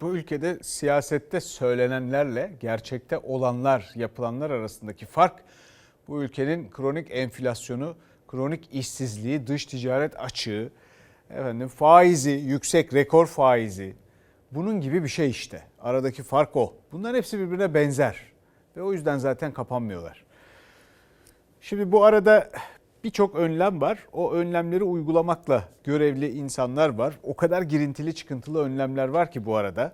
Bu ülkede siyasette söylenenlerle gerçekte olanlar, yapılanlar arasındaki fark bu ülkenin kronik enflasyonu, kronik işsizliği, dış ticaret açığı, efendim faizi, yüksek rekor faizi. Bunun gibi bir şey işte. Aradaki fark o. Bunların hepsi birbirine benzer ve o yüzden zaten kapanmıyorlar. Şimdi bu arada birçok önlem var. O önlemleri uygulamakla görevli insanlar var. O kadar girintili çıkıntılı önlemler var ki bu arada.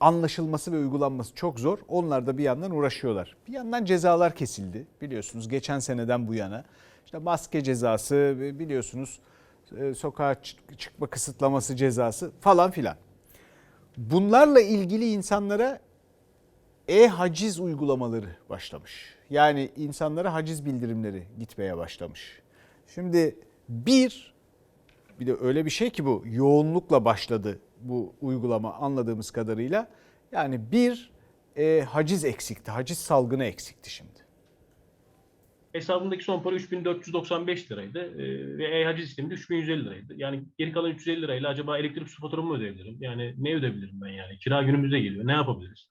Anlaşılması ve uygulanması çok zor. Onlar da bir yandan uğraşıyorlar. Bir yandan cezalar kesildi biliyorsunuz geçen seneden bu yana. İşte maske cezası biliyorsunuz e, sokağa çık- çıkma kısıtlaması cezası falan filan. Bunlarla ilgili insanlara e-haciz uygulamaları başlamış. Yani insanlara haciz bildirimleri gitmeye başlamış. Şimdi bir, bir de öyle bir şey ki bu yoğunlukla başladı bu uygulama anladığımız kadarıyla. Yani bir e, haciz eksikti, haciz salgını eksikti şimdi. Hesabımdaki son para 3495 liraydı Ee, ve e-haciz sisteminde 3150 liraydı. Yani geri kalan 350 lirayla acaba elektrik su faturamı mı ödeyebilirim? Yani ne ödeyebilirim ben yani? Kira günümüze geliyor. Ne yapabiliriz?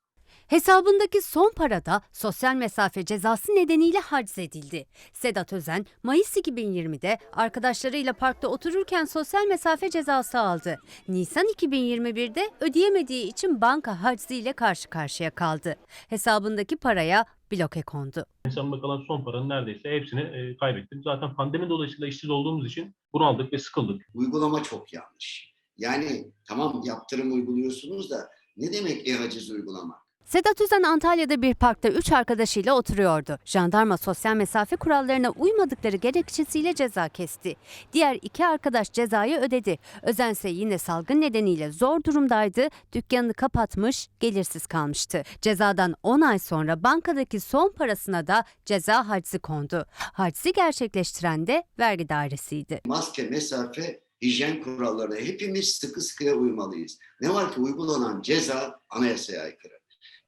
Hesabındaki son parada sosyal mesafe cezası nedeniyle haciz edildi. Sedat Özen, Mayıs 2020'de arkadaşlarıyla parkta otururken sosyal mesafe cezası aldı. Nisan 2021'de ödeyemediği için banka haciziyle karşı karşıya kaldı. Hesabındaki paraya bloke kondu. Hesabımda kalan son paranın neredeyse hepsini e, kaybettim. Zaten pandemi dolayısıyla işsiz olduğumuz için bunaldık ve sıkıldık. uygulama çok yanlış. Yani tamam yaptırım uyguluyorsunuz da ne demek e-haciz uygulama? Sedat Özen Antalya'da bir parkta 3 arkadaşıyla oturuyordu. Jandarma sosyal mesafe kurallarına uymadıkları gerekçesiyle ceza kesti. Diğer iki arkadaş cezayı ödedi. Özen ise yine salgın nedeniyle zor durumdaydı. Dükkanını kapatmış, gelirsiz kalmıştı. Cezadan 10 ay sonra bankadaki son parasına da ceza hacizi kondu. Hacizi gerçekleştiren de vergi dairesiydi. Maske, mesafe, hijyen kurallarına hepimiz sıkı sıkıya uymalıyız. Ne var ki uygulanan ceza anayasaya aykırı.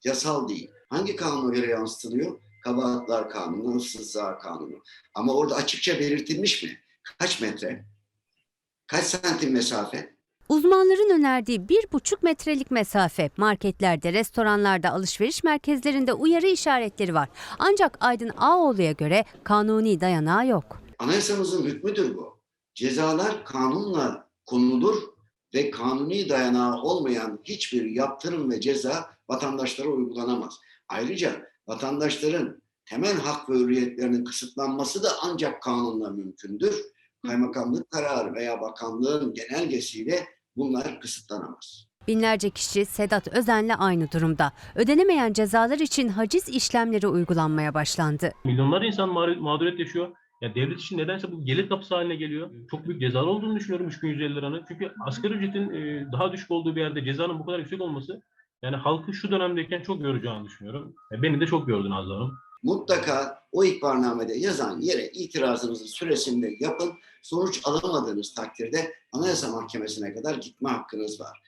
Yasal değil. Hangi kanuna göre yansıtılıyor? Kabahatlar Kanunu, hırsızlığa kanunu. Ama orada açıkça belirtilmiş mi? Kaç metre? Kaç santim mesafe? Uzmanların önerdiği 1,5 metrelik mesafe marketlerde, restoranlarda, alışveriş merkezlerinde uyarı işaretleri var. Ancak Aydın Ağoğlu'ya göre kanuni dayanağı yok. Anayasamızın hükmüdür bu. Cezalar kanunla konulur ve kanuni dayanağı olmayan hiçbir yaptırım ve ceza vatandaşlara uygulanamaz. Ayrıca vatandaşların temel hak ve hürriyetlerinin kısıtlanması da ancak kanunla mümkündür. Kaymakamlık kararı veya bakanlığın genelgesiyle bunlar kısıtlanamaz. Binlerce kişi Sedat Özen'le aynı durumda. Ödenemeyen cezalar için haciz işlemleri uygulanmaya başlandı. Milyonlarca insan mağdur- mağduriyet yaşıyor. Ya devlet için nedense bu gelir kapısı haline geliyor. Çok büyük cezalar olduğunu düşünüyorum 3150 liranın. Çünkü asgari ücretin e, daha düşük olduğu bir yerde cezanın bu kadar yüksek olması yani halkı şu dönemdeyken çok yoracağını düşünüyorum. E, Beni de çok gördü Nazlı Hanım. Mutlaka o ihbarnamede yazan yere itirazınızı süresinde yapın. Sonuç alamadığınız takdirde Anayasa Mahkemesi'ne kadar gitme hakkınız var.